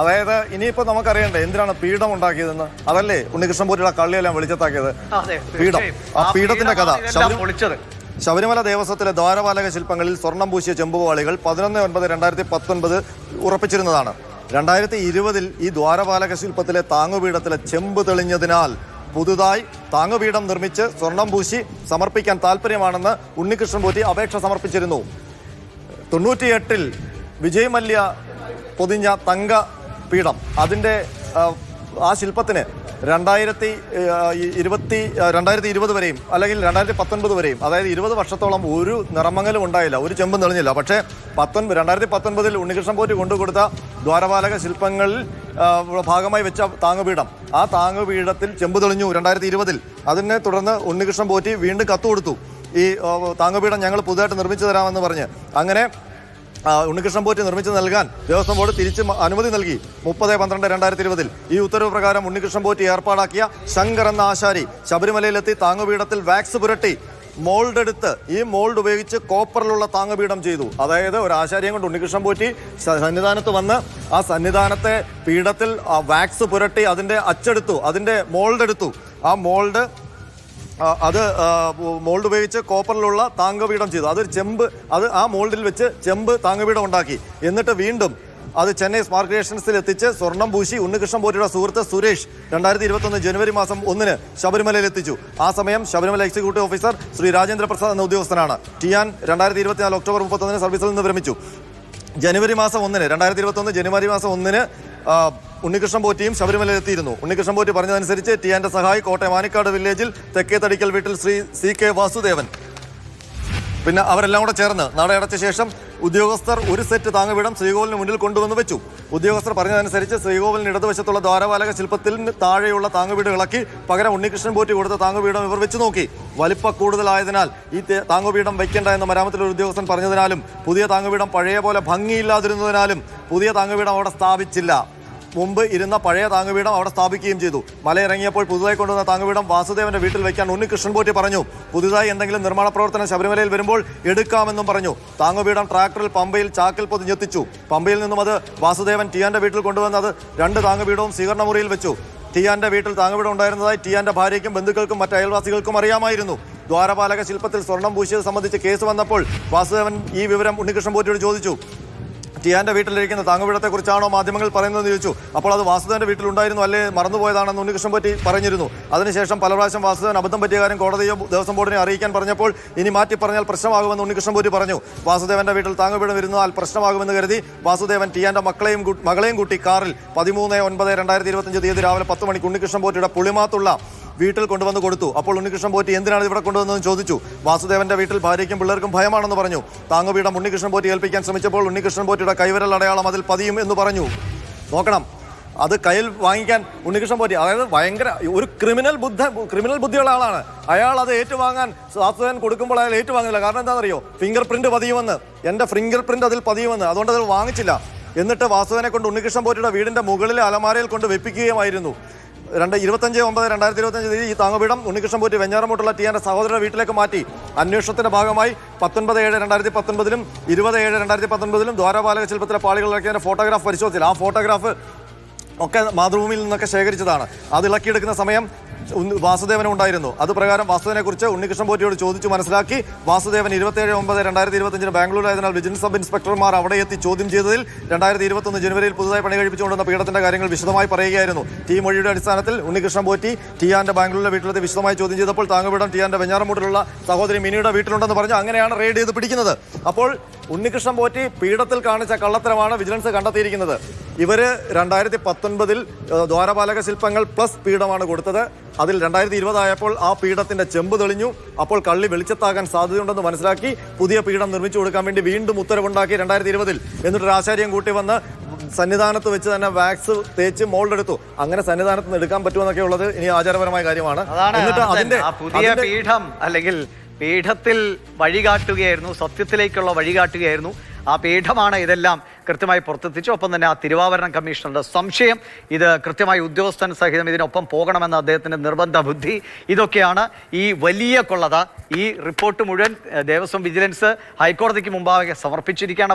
അതായത് ഇനിയിപ്പോ നമുക്കറിയണ്ടേ എന്തിനാണ് പീഠം ഉണ്ടാക്കിയതെന്ന്? അതല്ലേ ഉണ്ണികൃഷ്ണൻ പോലുള്ള കള്ളിയെല്ലാം വെളിച്ചത്താക്കിയത്? പീഠം. ആ പീഠത്തിന്റെ കഥ. ശബരിമല ദേവസ്വത്തിലെ ദ്വാരപാലക ശില്പങ്ങളിൽ സ്വർണം പൂശിയ ചെമ്പുപാളികൾ പതിനൊന്ന് ഒൻപത് രണ്ടായിരത്തി പത്തൊൻപത് ഉറപ്പിച്ചിരുന്നതാണ്. രണ്ടായിരത്തി ഇരുപതിൽ ഈ ദ്വാരപാലക ശില്പത്തിലെ താങ്ങുപീഠത്തിലെ ചെമ്പ് തെളിഞ്ഞതിനാൽ പുതുതായി താങ്ങുപീഠം നിർമ്മിച്ച് സ്വർണം പൂശി സമർപ്പിക്കാൻ താല്പര്യമാണെന്ന് ഉണ്ണികൃഷ്ണൻ പോറ്റി അപേക്ഷ സമർപ്പിച്ചിരുന്നു. തൊണ്ണൂറ്റിയെട്ടിൽ വിജയ് മല്യ പൊതിഞ്ഞ തങ്ക പീഠം. അതിന്റെ ആ, ശില്പത്തിന് രണ്ടായിരത്തി ഇരുപത്തി രണ്ടായിരത്തി ഇരുപത് വരെയും അല്ലെങ്കിൽ രണ്ടായിരത്തി പത്തൊൻപത് വരെയും അതായത് ഇരുപത് വർഷത്തോളം ഒരു നിറമങ്ങലും ഉണ്ടായില്ല ഒരു ചെമ്പും തെളിഞ്ഞില്ല. പക്ഷേ പത്തൊൻപത് രണ്ടായിരത്തി പത്തൊൻപതിൽ ഉണ്ണികൃഷ്ണൻ പോറ്റി കൊണ്ടുകൊടുത്ത ദ്വാരപാലക ശില്പങ്ങളിൽ ഭാഗമായി വെച്ച താങ്ങുപീഠം. ആ താങ്ങുപീഠത്തിൽ ചെമ്പ് തെളിഞ്ഞു രണ്ടായിരത്തി ഇരുപതിൽ. അതിനെ തുടർന്ന് ഉണ്ണികൃഷ്ണൻ പോറ്റി വീണ്ടും കത്ത് കൊടുത്തു. ഈ താങ്ങുപീഠം ഞങ്ങൾ പുതുതായിട്ട് നിർമ്മിച്ചു തരാമെന്ന് പറഞ്ഞ്. അങ്ങനെ ഉണ്ണികൃഷ്ണൻ പോറ്റ് നിർമ്മിച്ച് നൽകാൻ ദേവസ്വം ബോർഡ് തിരിച്ച് അനുമതി നൽകി. മുപ്പത് പന്ത്രണ്ട് രണ്ടായിരത്തി ഇരുപതിൽ ഈ ഉത്തരവ് പ്രകാരം ഉണ്ണികൃഷ്ണൻ പോറ്റ് ഏർപ്പാടാക്കിയ ശങ്കർ എന്ന ആശാരി ശബരിമലയിലെത്തി താങ്ങുപീഠത്തിൽ വാക്സ് പുരട്ടി മോൾഡ് എടുത്ത് ഈ മോൾഡ് ഉപയോഗിച്ച് കോപ്പറിലുള്ള താങ്ങുപീഠം ചെയ്തു. അതായത് ഒരു ആശാരിയും കൊണ്ട് ഉണ്ണികൃഷ്ണൻ പോറ്റി സന്നിധാനത്ത് വന്ന് ആ സന്നിധാനത്തെ പീഠത്തിൽ വാക്സ് പുരട്ടി അതിന്റെ അച്ചെടുത്തു അതിന്റെ മോൾഡ് എടുത്തു ആ മോൾഡ് അത് മോൾഡ് ഉപയോഗിച്ച് കോപ്പറിലുള്ള താങ്കപീഠം ചെയ്തു. അതൊരു ചെമ്പ് അത് ആ മോൾഡിൽ വെച്ച് ചെമ്പ് താങ്കപീഠം ഉണ്ടാക്കി. എന്നിട്ട് വീണ്ടും അത് ചെന്നൈ സ്മാർട്ട് ക്രിയേഷൻസിൽ എത്തിച്ച് സ്വർണം പൂശി ഉണ്ണികൃഷ്ണൻ പോറ്റിയുടെ സുഹൃത്ത് സുരേഷ് രണ്ടായിരത്തി ഇരുപത്തൊന്ന് ജനുവരി മാസം ഒന്നിന് ശബരിമലയിൽ എത്തിച്ചു. ആ സമയം ശബരിമല എക്സിക്യൂട്ടീവ് ഓഫീസർ ശ്രീ രാജേന്ദ്ര പ്രസാദ് എന്ന ഉദ്യോഗസ്ഥനാണ്. ടിയാൻ രണ്ടായിരത്തി ഇരുപത്തിനാല് ഒക്ടോബർ മുപ്പത്തൊന്നിന് സർവീസിൽ നിന്ന് വിരമിച്ചു. ജനുവരി മാസം ഒന്നിന് രണ്ടായിരത്തി ഇരുപത്തൊന്ന് ജനുവരി മാസം ഒന്നിന് ഉണ്ണികൃഷ്ണൻ പോറ്റിയും ശബരിമലയിൽ എത്തിയിരുന്നു. ഉണ്ണികൃഷ്ണൻ പോറ്റി പറഞ്ഞതനുസരിച്ച് ടി ആൻഡ് സഹായി കോട്ടയം ആനിക്കാട് വില്ലേജിൽ തെക്കേ തടിക്കൽ വീട്ടിൽ ശ്രീ സി കെ വാസുദേവൻ. പിന്നെ അവരെല്ലാം കൂടെ ചേർന്ന് നടയടച്ച ശേഷം ഉദ്യോഗസ്ഥർ ഒരു സെറ്റ് താങ്ങുപീഠം ശ്രീകോവിലിന് മുന്നിൽ കൊണ്ടുവന്ന് വെച്ചു. ഉദ്യോഗസ്ഥർ പറഞ്ഞതനുസരിച്ച് ശ്രീകോവിലിന് ഇടതുവശത്തുള്ള ദ്വാരപാലക ശില്പത്തിന് താഴെയുള്ള താങ്ങുപീഠം ഇളക്കി പകരം ഉണ്ണികൃഷ്ണൻ പോറ്റി കൊടുത്ത താങ്ങുപീഠം ഇവർ വെച്ച് നോക്കി. വലിപ്പ കൂടുതലായതിനാൽ ഈ താങ്ങുപീഠം വയ്ക്കേണ്ട എന്ന മരാമത്തിലൊരു ഉദ്യോഗസ്ഥൻ പറഞ്ഞതിനാലും പുതിയ താങ്ങുപീഠം പഴയ പോലെ ഭംഗിയില്ലാതിരുന്നതിനാലും പുതിയ താങ്ങുപീഠം അവിടെ സ്ഥാപിച്ചില്ല. മുമ്പ് ഇരുന്ന പഴയ താങ്ങുപീഠം അവിടെ സ്ഥാപിക്കുകയും ചെയ്തു. മലയിറങ്ങിയപ്പോൾ പുതുതായി കൊണ്ടുവന്ന താങ്ങുപീഠം വാസുദേവന്റെ വീട്ടിൽ വയ്ക്കാൻ ഉണ്ണികൃഷ്ണൻ പോറ്റി പറഞ്ഞു. പുതുതായി എന്തെങ്കിലും നിർമ്മാണ പ്രവർത്തനം ശബരിമലയിൽ വരുമ്പോൾ എടുക്കാമെന്നും പറഞ്ഞു. താങ്ങുപീഠം ട്രാക്ടറിൽ പമ്പയിൽ ചാക്കിൽ പൊതിഞ്ഞെത്തിച്ചു. പമ്പയിൽ നിന്നും അത് വാസുദേവൻ ടിയാന്റെ വീട്ടിൽ കൊണ്ടുവന്നത് രണ്ട് താങ്ങുപീഠവും സ്വീകരണ മുറിയിൽ വെച്ചു. ടിയാന്റെ വീട്ടിൽ താങ്ങുപീഠം ഉണ്ടായിരുന്നതായി ടിയാന്റെ ഭാര്യയ്ക്കും ബന്ധുക്കൾക്കും മറ്റ് അയൽവാസികൾക്കും അറിയാമായിരുന്നു. ദ്വാരപാലക ശില്പത്തിൽ സ്വർണം പൂശിയത് സംബന്ധിച്ച് കേസ് വന്നപ്പോൾ വാസുദേവൻ ഈ വിവരം ഉണ്ണികൃഷ്ണൻ പോറ്റിയോട് ചോദിച്ചു. ടിയാന്റെ വീട്ടിലിരിക്കുന്ന താങ്ങുപിടത്തെ കുറിച്ചാണോ മാധ്യമങ്ങൾ പറയുന്നതെന്ന് ചോദിച്ചു. അപ്പോൾ അത് വാസുദേവന്റെ വീട്ടിലുണ്ടായിരുന്നു അല്ലേ? മറന്നുപോയതാണെന്ന് ഉണ്ണികൃഷ്ണൻ പറ്റി പറഞ്ഞിരുന്നു. അതിനുശേഷം പല പ്രാവശ്യം വാസുദേവൻ അബദ്ധം പറ്റിയ കാര്യം കോടതിയോ ദേവസ്വം ബോർഡിനെ അറിയിക്കാൻ പറഞ്ഞപ്പോൾ ഇനി മാറ്റി പറഞ്ഞാൽ പ്രശ്നമാകുമെന്ന് ഉണ്ണികൃഷ്ണൻ പോറ്റി പറഞ്ഞു. വാസുദേവന്റെ വീട്ടിൽ താങ്ങുപിടം ഇരുന്നാൽ പ്രശ്നമാകുമെന്ന് കരുതി വാസുദേവൻ ടിയാന്റെ മക്കളെയും മകളെയും കൂട്ടി കാറിൽ പതിമൂന്ന് ഒൻപത് രണ്ടായിരത്തി ഇരുപത്തഞ്ച് തീയതി രാവിലെ പത്ത് മണിക്ക് ഉണ്ണികൃഷ്ണൻ പോറ്റിയുടെ പുളിമാത്തുള്ള വീട്ടിൽ കൊണ്ടുവന്ന് കൊടുത്തു. അപ്പോൾ ഉണ്ണികൃഷ്ണൻ പോറ്റി എന്തിനാണ് ഇവിടെ കൊണ്ടുവന്നതെന്ന് ചോദിച്ചു? വാസുദേവന്റെ വീട്ടിൽ ഭാര്യയ്ക്കും പിള്ളേർക്കും ഭയമാണെന്ന് പറഞ്ഞു. താങ്ങുപീഠം ഉണ്ണികൃഷ്ണൻ പോറ്റി ഏൽപ്പിക്കാൻ ശ്രമിച്ചപ്പോൾ ഉണ്ണികൃഷ്ണൻ പോറ്റിയുടെ കൈവിരൽ അടയാളം അതിൽ പതിയും എന്ന് പറഞ്ഞു. നോക്കണം. അത് കയ്യിൽ വാങ്ങിക്കാൻ ഉണ്ണികൃഷ്ണൻ പോറ്റി അതായത് ഭയങ്കര ഒരു ക്രിമിനൽ ബുദ്ധ ക്രിമിനൽ ബുദ്ധിയുള്ള ആളാണ്. അയാൾ അത് ഏറ്റുവാങ്ങാൻ വാസുദേവൻ കൊടുക്കുമ്പോൾ അയാൾ ഏറ്റുവാങ്ങില്ല കാരണം എന്താണെന്നറിയോ? ഫിംഗർ പ്രിന്റ് പതിയുമെന്ന്. എന്റെ ഫിംഗർ പ്രിന്റ് അതിൽ പതിയുമെന്ന്. അതുകൊണ്ട് അത് വാങ്ങിച്ചില്ല. എന്നിട്ട് വാസുദേവനെ കൊണ്ട് ഉണ്ണികൃഷ്ണൻ പോറ്റിയുടെ വീടിന്റെ മുകളിലെ അലമാരയിൽ കൊണ്ട് വെപ്പിക്കുകയുമായിരുന്നു. രണ്ട് ഇരുപത്തഞ്ച് ഒമ്പത് രണ്ടായിരത്തി ഇരുപത്തഞ്ച് തീയതി ഈ താങ്ങുപീഠം ഉണ്ണികൃഷ്ണൻ പോറ്റി വെഞ്ഞാറമൂട്ടുള്ള ടിയാന്റെ സഹോദരന്റെ വീട്ടിലേക്ക് മാറ്റി. അന്വേഷണത്തിന്റെ ഭാഗമായി പത്തൊൻപത് ഏഴ് രണ്ടായിരത്തി പത്തൊൻപതിലും ഇരുപത് ഏഴ് രണ്ടായിരത്തി പത്തൊൻപതിലും ദ്വാരപാലക ശില്പത്തിലെ പാളികൾ ഇളക്കിയതിന്റെ ഫോട്ടോഗ്രാഫ് പരിശോധിച്ചില്ല ആ ഫോട്ടോഗ്രാഫ് ഒക്കെ മാതൃഭൂമിയിൽ നിന്നൊക്കെ ശേഖരിച്ചതാണ്. അത് ഇളക്കിയെടുക്കുന്ന സമയം വാസുദേവനും ഉണ്ടായിരുന്നു. അത് പ്രകാരം വാസുദേവനെ കുറിച്ച് ഉണ്ണികൃഷ്ണൻ പോറ്റിയോട് ചോദിച്ചു മനസ്സിലാക്കി. വാസുദേവൻ ഇരുപത്തേഴ് ഒമ്പത് രണ്ടായിരത്തി ഇരുപത്തഞ്ചിന് ബാംഗ്ലൂരായതിനാൽ വിജിലൻസ് സബ് ഇൻസ്പെക്ടർമാർ അവിടെ എത്തി ചോദ്യം ചെയ്തതിൽ രണ്ടായിരത്തി ഇരുപത്തൊന്ന് ജനുവരിയിൽ പുതുതായി പണി കഴിപ്പിച്ചുകൊണ്ടുവന്ന പീഠത്തിന്റെ കാര്യങ്ങൾ വിശദമായി പറയുകയായിരുന്നു. ടി മൊഴിയുടെ അടിസ്ഥാനത്തിൽ ഉണ്ണികൃഷ്ണൻ പോറ്റി ടിയാന്റെ ബാംഗ്ലൂരിലെ വീട്ടിലെത്തി വിശദമായി ചോദ്യം ചെയ്തപ്പോൾ താങ്ങുപീഠം ടിയാന്റെ വെഞ്ഞാറമൂട്ടിലുള്ള സഹോദരി മിനിയുടെ വീട്ടിലുണ്ടെന്ന് പറഞ്ഞ് അങ്ങനെയാണ് റെയ്ഡ് ചെയ്ത് പിടിക്കുന്നത്. അപ്പോൾ ഉണ്ണികൃഷ്ണൻ പോറ്റി പീഠത്തിൽ കാണിച്ച കള്ളത്തരമാണ് വിജിലൻസ് കണ്ടെത്തിയിരിക്കുന്നത്. ഇവർ രണ്ടായിരത്തി പത്തൊൻപതിൽ ദ്വാരപാലക ശില്പങ്ങൾ പ്ലസ് പീഠമാണ് കൊടുത്തത്. അതിൽ രണ്ടായിരത്തി ഇരുപതായപ്പോൾ ആ പീഠത്തിന്റെ ചെമ്പ് തെളിഞ്ഞു. അപ്പോൾ കള്ളി വെളിച്ചത്താകാൻ സാധ്യതയുണ്ടെന്ന് മനസ്സിലാക്കി പുതിയ പീഠം നിർമ്മിച്ചു കൊടുക്കാൻ വേണ്ടി വീണ്ടും ഉത്തരവുണ്ടാക്കി രണ്ടായിരത്തി ഇരുപതിൽ എന്നിട്ടൊരു ആശാര്യം കൂട്ടി വന്ന് സന്നിധാനത്ത് വെച്ച് തന്നെ വാക്സ് തേച്ച് മോൾഡ് എടുത്തു. അങ്ങനെ സന്നിധാനത്ത് നിന്ന് എടുക്കാൻ പറ്റുമെന്നൊക്കെ ഉള്ളത് ഇനി ആചാരപരമായ കാര്യമാണ്. എന്നിട്ട് അതിന്റെ പുതിയ അതിന്റെ- പീഠം അല്ലെങ്കിൽ പീഠത്തിൽ വഴികാട്ടുകയായിരുന്നു സത്യത്തിലേക്കുള്ള വഴികാട്ടുകയായിരുന്നു. ആ പീഠമാണ് ഇതെല്ലാം കൃത്യമായി പുറത്തെത്തിച്ചു. ഒപ്പം തന്നെ ആ തിരുവാഭരണം കമ്മീഷണറുടെ സംശയം ഇത് കൃത്യമായി ഉദ്യോഗസ്ഥൻ സഹിതം ഇതിനൊപ്പം പോകണമെന്ന അദ്ദേഹത്തിന്റെ നിർബന്ധ ബുദ്ധി. ഇതൊക്കെയാണ് ഈ വലിയ കൊള്ളത. ഈ റിപ്പോർട്ട് മുഴുവൻ ദേവസ്വം വിജിലൻസ് ഹൈക്കോടതിക്ക് മുമ്പാകെ സമർപ്പിച്ചിരിക്കുകയാണ്.